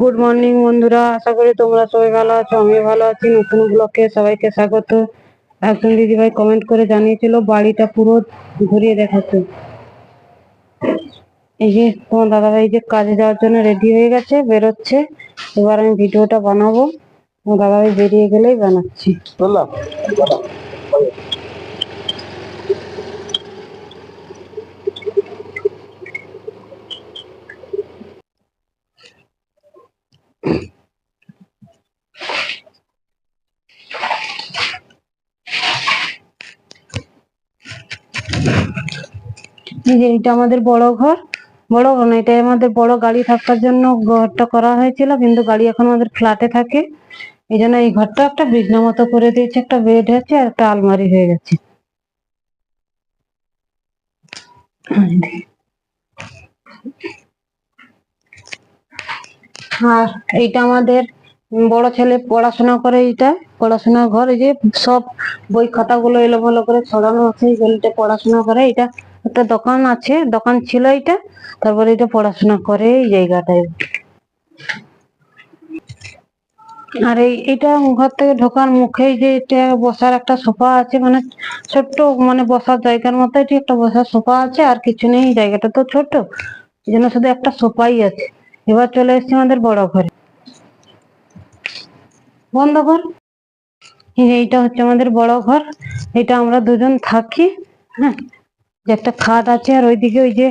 Good morning বন্ধুরা। আশা করি তোমরা সবাই ভালো আছো আমি ভালো আছি। নতুন ব্লকে সবাইকে স্বাগত। একজন দিদিভাই কমেন্ট করে জানিয়েছিল, বাড়িটা পুরো ঘুরিয়ে দেখাতে। এই যে তোমার দাদাভাই যে কাজে যাওয়ার জন্য রেডি হয়ে গেছে, বেরোচ্ছে। এবার আমি ভিডিওটা বানাবো। দাদাভাই বেরিয়ে গেলেই বানাচ্ছি। বললাম এটা আমাদের বড় ঘর। বড় ঘর না, এটা আমাদের বড় গাড়ি থাকার জন্য ঘরটা করা হয়েছিল, কিন্তু গাড়ি এখন আমাদের ফ্ল্যাটে থাকে। এই জন্য এই ঘরটা একটা বিছনা মতো করে দিয়েছে, একটা বেড আছে আর একটা আলমারি হয়ে গেছে। আর এইটা আমাদের বড় ছেলে পড়াশোনা করে এইটা, পড়াশোনার ঘর, এই যে সব বই খাতাগুলো এলোমেলো করে ছড়ানো আছে, এই গলিতে পড়াশোনা করে। এটা একটা দোকান আছে, দোকান ছিল এটা তারপরে এটা পড়াশোনা করে এই জায়গাটায়। আর এই এটা ঘর থেকে ঢোকার মুখেই যে এটা বসার একটা সোফা আছে মানে ছোট্ট মানে বসার জায়গার মতো এটি একটা বসার সোফা আছে, আর কিছু নেই জায়গাটা তো ছোট এই জন্য শুধু একটা সোফাই আছে। এবার চলে এসেছি আমাদের বড় ঘরে। বন্ধ ঘর। এইটা হচ্ছে আমাদের বড় ঘর। এটা আমরা দুজন থাকি হ্যাঁ। যে একটা খাট আছে আর ওইদিকে ওই যে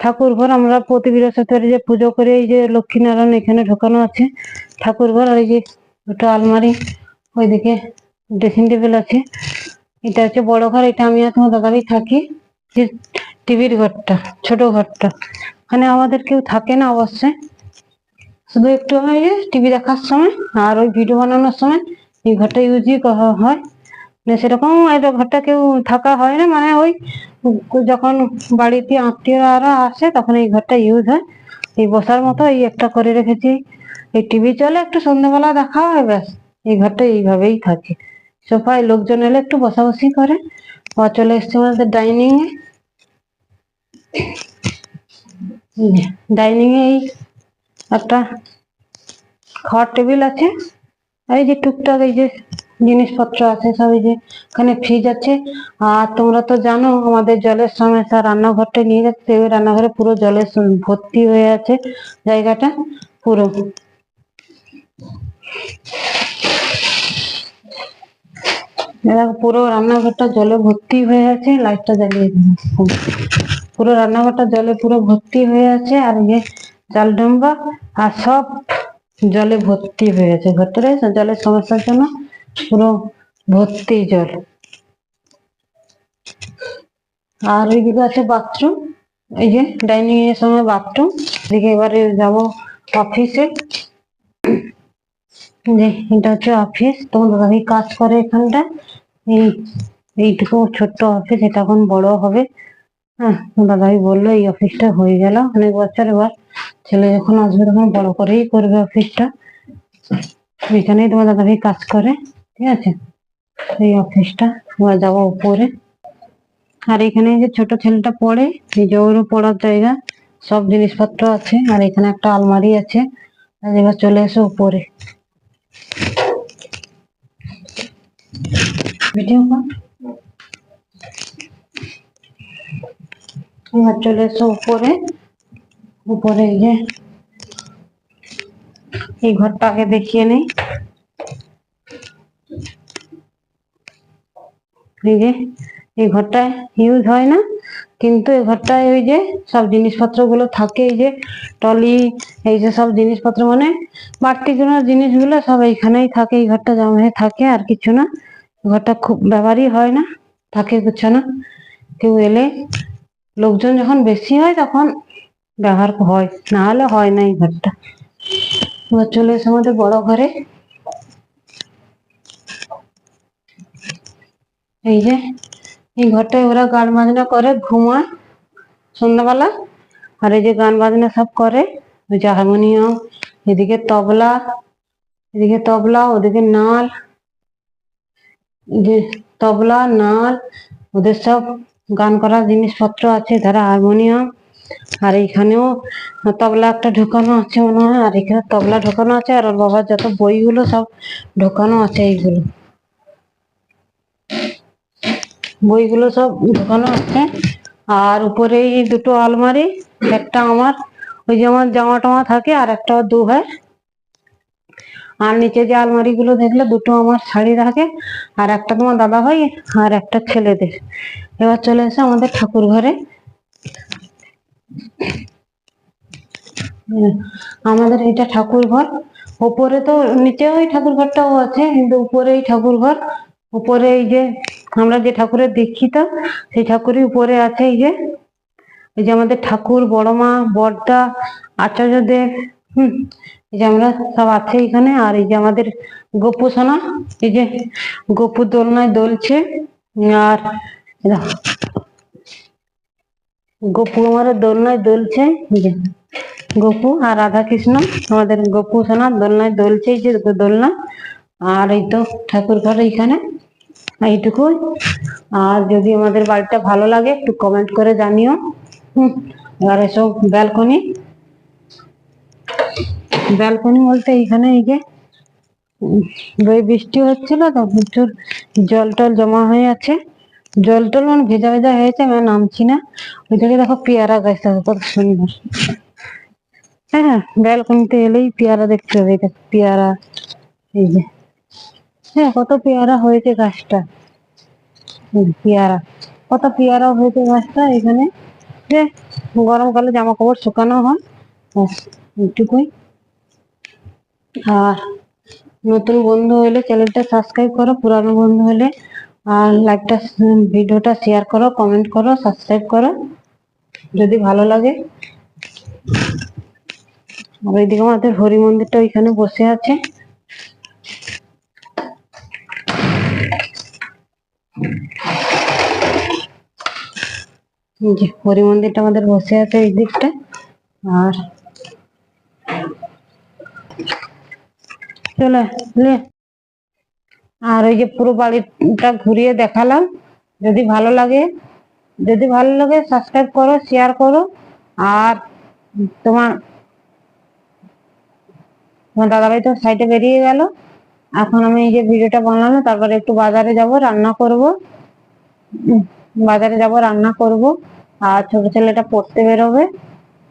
ঠাকুর ঘর আমরা প্রতি বৃহস্পতিবার যে পুজো করে এই যে লক্ষ্মীনারায়ণ এখানে ঢোকানো আছে ঠাকুর ঘর আর এই যে দুটো আলমারি, ওইদিকে ড্রেসিং টেবিল আছে। এটা হচ্ছে বড় ঘর, এটা আমি আর তোমার দাদাভাই থাকি, যে টিভির ঘরটা, ছোট ঘরটা। ওখানে আমাদের কেউ থাকে না অবশ্যই শুধু একটু যে টিভি দেখার সময় আর ওই ভিডিও বানানোর সময় এই ঘরটা ইউজই করা হয়। সেরকম এই ঘরটা কেউ থাকা হয় না। মানে ওই যখন বাড়িতে আত্মীয়রা আসে, তখন এই ঘরটা ইউজ হয়। এই বসার মতো এই একটা করে রেখেছি। এই টিভি চলে, একটু সন্ধ্যাবেলা দেখা হয়, ব্যাস। এই ঘরটা এইভাবেই থাকে। সোফায় লোকজন এলে একটু বসাবসি করে। চলে এসছে আমাদের ডাইনিং এ। ডাইনিং এ এই একটা খাওয়ার টেবিল আছে। এই যে টুকটাক এই যে জিনিসপত্র আছে সব এই যে এখানে ফ্রিজ আছে। আর তোমরা তো জানো আমাদের জলের সমস্যা রান্নাঘরটা নিয়ে যাচ্ছে। ওই রান্নাঘরে পুরো জলের ভর্তি হয়ে আছে জায়গাটা পুরো। পুরো রান্নাঘরটা জলে ভর্তি হয়ে আছে, লাইটটা জ্বালিয়ে পুরো রান্নাঘরটা জলে পুরো ভর্তি হয়ে আছে আর এই যে চাল ডম্বা আর সব জলে ভর্তি হয়ে আছে। ভেতরে জলের সমস্যার জন্য। পুরো ভর্তি জল। আর ওইদিকে আছে বাথরুম এই যে ডাইনিং এর সময় বাথরুম এদিকে এবারে যাব অফিসে যে এটা হচ্ছে অফিস তোমার দাদাভাই কাজ করে এখানটা এই, এইটুকু ছোট্ট অফিস এটা এখন বড় হবে। হ্যাঁ দাদাভাই বলল এই অফিসটা হয়ে গেল অনেক বছর। এবার ছেলে যখন আসবে তখন বড় করেই করবে অফিসটা এখানেই তোমার দাদাভাই কাজ করে। ঠিক আছে? এই অফিসটা এবার যাব উপরে। আর এখানে যে ছোট ছেলেটা পড়ে, এই যে পড়ার জায়গা, সব জিনিসপত্র আছে। আর এখানে একটা আলমারি আছে। আর এবার চলে এসো উপরে। এবার চলে এসো উপরে। উপরে যে, এই ঘরটা আগে দেখিয়ে নেই। এই যে, এই ঘরটা ইউজ হয় না, কিন্তু এই ঘরটায় ওই যে সব জিনিসপত্রগুলো থাকে, এই যে টলি এই যে সব জিনিসপত্র মানে বাড়তি কোনো জিনিসগুলো সব এইখানেই থাকে, এই ঘরটা জমা থাকে, আর কিছু না। ঘরটা খুব ব্যবহারই হয় না, থাকে কিছু না। কেউ এলে লোকজন যখন বেশি হয় তখন ব্যবহার হয়, না হলে হয় না এই ঘরটা। চলে এসে আমাদের বড় ঘরে। এই যে, এই ঘরটায় ওরা গান বাজনা করে, ঘুমায় সন্ধ্যাবেলা। আর এই যে গান বাজনা সব করে, ওই যে হারমোনিয়াম এদিকে তবলা এদিকে তবলা, ওদিকে নাল, যে তবলা, নাল, ওদের সব গান করার জিনিসপত্র আছে তারা হারমোনিয়াম আর এইখানেও তবলা একটা ঢোকানো আছে মনে হয়, আর এখানে তবলা ঢোকানো আছে, আর ওর বাবার যত বইগুলো সব ঢোকানো আছে এইগুলো। বইগুলো সব ঢোকানো আছে আর উপরে এই দুটো আলমারি, একটা আমার, ওই যে আমার জামা টামা থাকে আর একটা দু ভাই। আর নিচে যে আলমারি গুলো দেখলে দুটো আমার শাড়ি থাকে আর একটা তোমার দাদা ভাই আর একটা ছেলেদের। এবার চলে এসে আমাদের ঠাকুর ঘরে। আমাদের এটা ঠাকুর ঘর। উপরে তো নিচে ওই ঠাকুর ঘরটাও আছে, কিন্তু উপরে এই ঠাকুর ঘর। উপরে এই যে আমরা যে ঠাকুরের দীক্ষিত, সেই ঠাকুরই উপরে আছে এই যে এই যে আমাদের ঠাকুর, বড় মা বড়দা আচার্যদেব হুম, এই যে আমরা সব আছে এখানে। আর এই যে আমাদের গপু সোনা, এই যে গপু দোলনায় দোলছে, আর গপু আমাদের দোলনায় দোলছে গপু আর রাধা কৃষ্ণ আমাদের গপু সোনা দোলনায় দোলছে, এই যে দোলনা। আর এই তো ঠাকুর ঘর এইখানে। এইটুকু। আর যদি আমাদের বাড়িটা ভালো লাগে, একটু কমেন্ট করে জানিও। হুম আর এসব ব্যালকনি ব্যালকনি বলতে এইখানে এই যে বৃষ্টি হচ্ছিল তো, প্রচুর জল টল জমা হয়ে আছে। জল টল মানে ভেজা ভেজা হয়েছে, আমি নামছি না। ওই থেকে দেখো পেয়ারা গাছটা কত সুন্দর। হ্যাঁ হ্যাঁ ব্যালকনিতে এলেই পেয়ারা দেখতে হবে পেয়ারা, এই যে। হ্যাঁ কত পেয়ারা হয়েছে গাছটা? পেয়ারা কত পেয়ারা হয়েছে গাছটা এখানে? যে গরমকালে জামা কাপড় শুকানো হয় ব্যাস, এইটুকুই। আর নতুন বন্ধু হলে চ্যানেলটা সাবস্ক্রাইব করো পুরানো বন্ধু হলে আর লাইকটা ভিডিওটা শেয়ার করো কমেন্ট করো সাবস্ক্রাইব করো যদি ভালো লাগে। আর ওইদিকে আমাদের হরি মন্দিরটা ওইখানে বসে আছে। হরি মন্দিরটা আমাদের বসে আছে এই দিকটা। আর চলে আর ওই যে পুরো বাড়িটা ঘুরিয়ে দেখালাম। যদি ভালো লাগে, যদি ভালো লাগে সাবস্ক্রাইব করো শেয়ার করো। আর তোমার তোমার দাদাভাই তো সাইডে বেরিয়ে গেল। এখন আমি এই যে ভিডিওটা বানালাম, তারপরে একটু বাজারে যাব, রান্না করব। বাজারে যাব, রান্না করব। আর ছোট ছেলেটা পড়তে বেরোবে।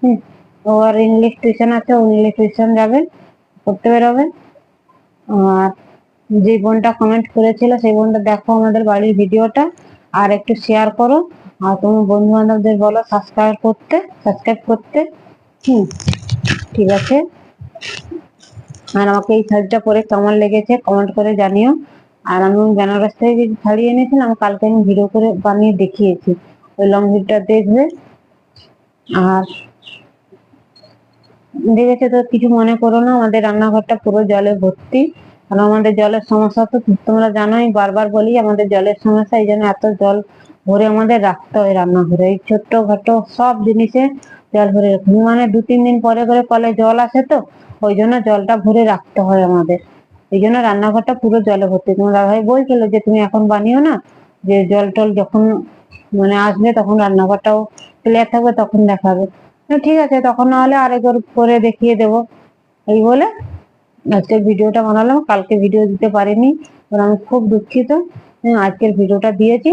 হুম, ও আর ইংলিশ টিউশন আছে, ও ইংলিশ টিউশন যাবে, পড়তে বেরোবে। আর যে বোনটা কমেন্ট করেছিল, সেই বোনটা দেখো আমাদের বাড়ির ভিডিওটা, আর একটু শেয়ার করো। আর তোমার বন্ধু বান্ধবদের বলো সাবস্ক্রাইব করতে সাবস্ক্রাইব করতে। হুম, ঠিক আছে। আর আমাকে এই শাড়িটা পরে কেমন লেগেছে কমেন্ট করে জানিও। আর আমি বেনারস থেকে শাড়ি এনেছিলাম, কালকে আমি ভিডিও করে বানিয়ে দেখিয়েছি। ওই লং ভিডিওটা দেখবে। আর দেখেছে তো, কিছু মনে করো না, আমাদের রান্নাঘরটা পুরো জলে ভর্তি। কারণ আমাদের জলের সমস্যা তো তোমরা জানোই, বারবার বলি আমাদের জলের সমস্যা, এই জন্য এত জল ভরে আমাদের রাখতে হয় রান্নাঘরে। এই ছোট্ট খাটো সব জিনিসে জল ভরে। মানে দু তিন দিন পরে করে কলে জল আসে তো, ওই জন্য জলটা ভরে রাখতে হয় আমাদের। এই জন্য রান্নাঘরটা পুরো জলে ভর্তি। তোমার দাদাভাই বলছিল যে তুমি এখন বানিও না যে জল টল যখন মানে আসবে তখন রান্নাঘরটাও ক্লিয়ার থাকবে তখন দেখাবে। ঠিক আছে তখন না হলে আরেকবার করে দেখিয়ে দেব। এই বলে আজকে ভিডিওটা বানালাম। কালকে ভিডিও দিতে পারিনি আমি খুব দুঃখিত। হ্যাঁ, আজকের ভিডিওটা দিয়েছি।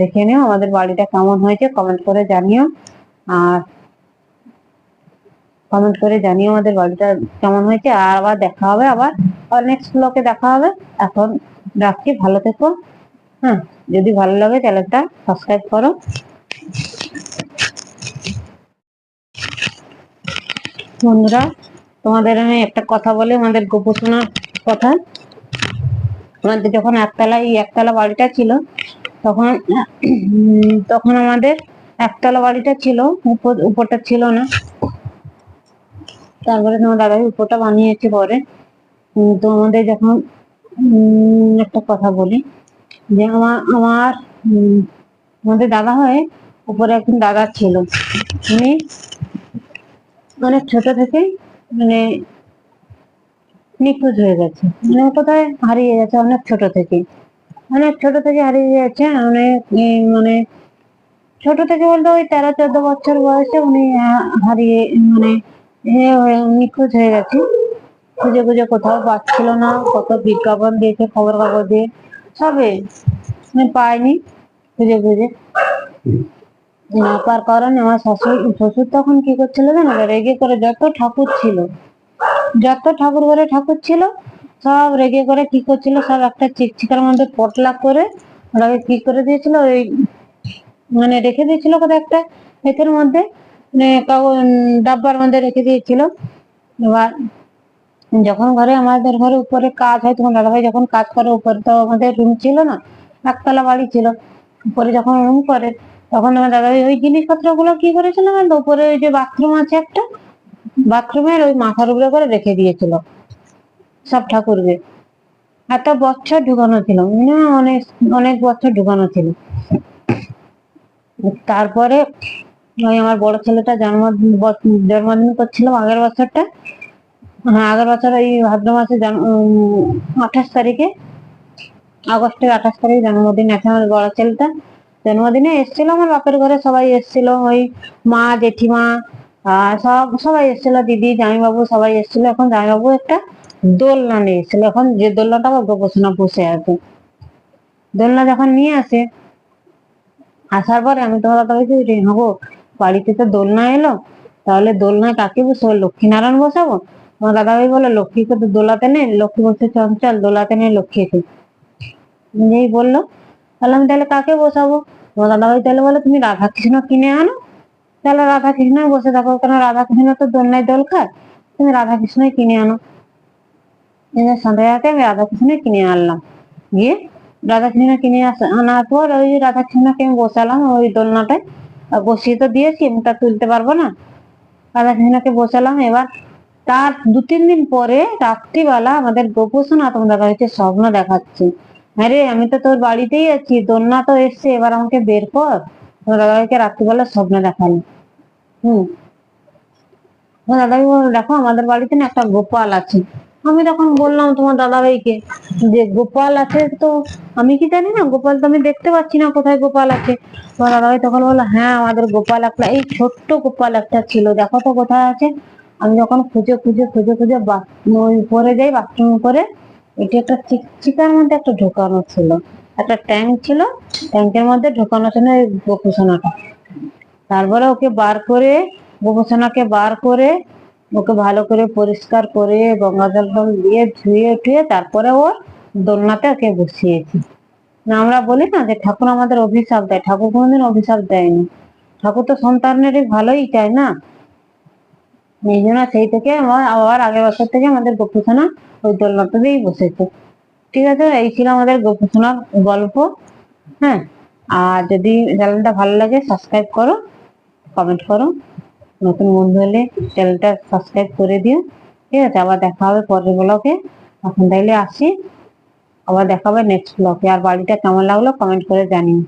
দেখে নিও আমাদের বাড়িটা কেমন হয়েছে কমেন্ট করে জানিও। আর কমেন্ট করে জানিও আমাদের বাড়িটা কেমন হয়েছে। আর আবার দেখা হবে আবার। নেক্সট ব্লকে দেখা হবে। এখন রাখছি, ভালো থেকো। হ্যাঁ যদি ভালো লাগে চ্যানেলটা সাবস্ক্রাইব করো। বন্ধুরা, তোমাদের আমি একটা কথা বলি, আমাদের গোপসোনার কথা। আমাদের যখন একতলা, এই একতলা বাড়িটা ছিল, তখন তখন আমাদের একতলা বাড়িটা ছিল, উপর, উপরটা ছিল না। তারপরে তোমার দাদা উপরটা বানিয়েছে পরে। উম, তো আমাদের যখন একটা কথা বলি যে আমার আমার আমাদের দাদা হয় উপরে একজন দাদা ছিল। উনি অনেক ছোট থেকে মানে নিখোঁজ হয়ে গেছে। মানে কোথায় হারিয়ে গেছে অনেক ছোট থেকে অনেক ছোট থেকে হারিয়ে গেছে অনেক মানে ছোট থেকে বলতে ওই তেরো চোদ্দ বছর বয়সে উনি হারিয়ে মানে হয়ে নিখোঁজ হয়ে গেছে। খুঁজে খুঁজে কোথাও পাচ্ছিল না, কত বিজ্ঞাপন দিয়েছে খবর কাগজে সবে পাইনি, খুঁজে খুঁজে। না পার কারণে আমার শ্বশুর শ্বশুর তখন কি করছিল জানো? রেগে করে যত ঠাকুর ছিল, যত ঠাকুর ঘরে ঠাকুর ছিল, সব রেগে করে কি করছিল, সব একটা চিকচিকার মধ্যে পটলা করে ওটাকে কি করে দিয়েছিল, ওই মানে রেখে দিয়েছিল কোথাও একটা এতের মধ্যে। ডাব্বার মধ্যে রেখে দিয়েছিল। এবার যখন ঘরে আমাদের ঘরে উপরে কাজ হয়, তখন দাদাভাই যখন কাজ করে, উপরে তো আমাদের রুম ছিল না, একতলা বাড়ি ছিল। উপরে যখন রুম করে, তখন আমার দাদাভাই ওই জিনিসপত্রগুলো কি করেছিল উপরে ওই যে বাথরুম আছে একটা বাথরুমের ওই মাথার উপরে করে রেখে দিয়েছিল, সব ঠাকুরকে। এত বছর ঢুকানো ছিল মানে অনেক অনেক বছর ঢুকানো ছিল। তারপরে ওই আমার বড় ছেলেটা জন্ম জন্মদিন করছিলাম আগের বছরটা। হ্যাঁ আগের বছর ওই ভাদ্র মাসে আঠাশ তারিখে আগস্টের আঠাশ তারিখ জন্মদিন আছে আমার বড় ছেলেটা জন্মদিনে এসেছিল আমার বাপের ঘরে, সবাই এসেছিল, ওই মা, জেঠিমা সব, সবাই এসেছিল, দিদি, জামাইবাবু সবাই এসেছিল। এখন জামাইবাবু একটা দোলনা নিয়ে এসেছিল। এখন যে দোলনাটা আমার গোপোষণা বসে আছে। দোলনা যখন নিয়ে আসে, আসার পরে আমি তোমার দাদা হব বাড়িতে তো দোলনা এলো, তাহলে দোলনায় কাকে বসবো? লক্ষ্মীনারায়ণ বসাবো? আমার দাদা ভাই বলে লক্ষ্মীকে তো দোলাতে নেই, লক্ষ্মী বসে চঞ্চল দোলাতে নেই লক্ষ্মীকে যেই বলল, তাহলে আমি তাহলে কাকে বসাবো? আমার দাদা ভাই তাহলে বলে, তুমি রাধা কৃষ্ণ কিনে আনো। তাহলে রাধা কৃষ্ণ বসে থাকো কারণ রাধা কৃষ্ণ তো দোলনায় দোল খায়, তুমি রাধা কৃষ্ণই কিনে আনো। সন্ধ্যাতে আমি রাধা কৃষ্ণই কিনে আনলাম। গিয়ে রাধা কৃষ্ণ কিনে আনার পর ওই রাধা কৃষ্ণকে আমি বসালাম ওই দোলনাটায়। বসিয়ে তো দিয়েছি, আমি তা তুলতে পারব না। রাধা কৃষ্ণকে বসালাম এবার। তার দু তিন দিন পরে রাত্রিবেলা আমাদের গোপোষণা তোমাদের বাড়িতে স্বপ্ন দেখাচ্ছে। আরে আমি তো তোর বাড়িতেই আছি, দোলনা তো এসছে, এবার আমাকে বের কর। তোমার দাদাভাইকে রাত্রিবেলা স্বপ্ন দেখাল হুম। দাদাভাই দেখো আমাদের বাড়িতে না একটা গোপাল আছে। আমি তখন বললাম তোমার দাদাভাইকে যে গোপাল আছে তো, আমি কি জানি না, গোপাল তো আমি দেখতে পাচ্ছি না কোথায় গোপাল আছে। তোমার দাদাভাই তখন বলল হ্যাঁ আমাদের গোপাল একটা, এই ছোট্ট গোপাল একটা ছিল, দেখো তো কোথায় আছে। আমি যখন খুঁজে খুঁজে খুঁজে খুঁজে উপরে যাই বাথরুম করে, এটি একটা চিকচিকার মধ্যে একটা ঢোকানো ছিল, একটা ট্যাঙ্ক ছিল ট্যাঙ্কের মধ্যে ঢোকানো ছিল গোপোষণাটা। তারপরে ওকে বার করে, গোপোষণাকে বার করে ওকে ভালো করে পরিষ্কার করে গঙ্গা জল দিয়ে ধুয়ে টুয়ে তারপরে ওর দোলনাতে ওকে বসিয়েছি। না, আমরা বলি না যে ঠাকুর আমাদের অভিশাপ দেয়। ঠাকুর কোনোদিন অভিশাপ দেয়নি। ঠাকুর তো সন্তানেরই ভালোই চায় না। এই জন্য সেই থেকে আমার আবার আগের বছর থেকে আমাদের গোপুসোনা ওই দোলনাতেই বসেছে। ঠিক আছে, এই ছিল আমাদের গোপুসোনার গল্প। হ্যাঁ আর যদি চ্যানেলটা ভালো লাগে সাবস্ক্রাইব করো কমেন্ট করো। নতুন বন্ধু হলে চ্যানেলটা সাবস্ক্রাইব করে দিও। ঠিক আছে, আবার দেখা হবে পরের ব্লগে এখন তাইলে আসি। আবার দেখা হবে নেক্সট ব্লগে আর বাড়িটা কেমন লাগল কমেন্ট করে জানিও।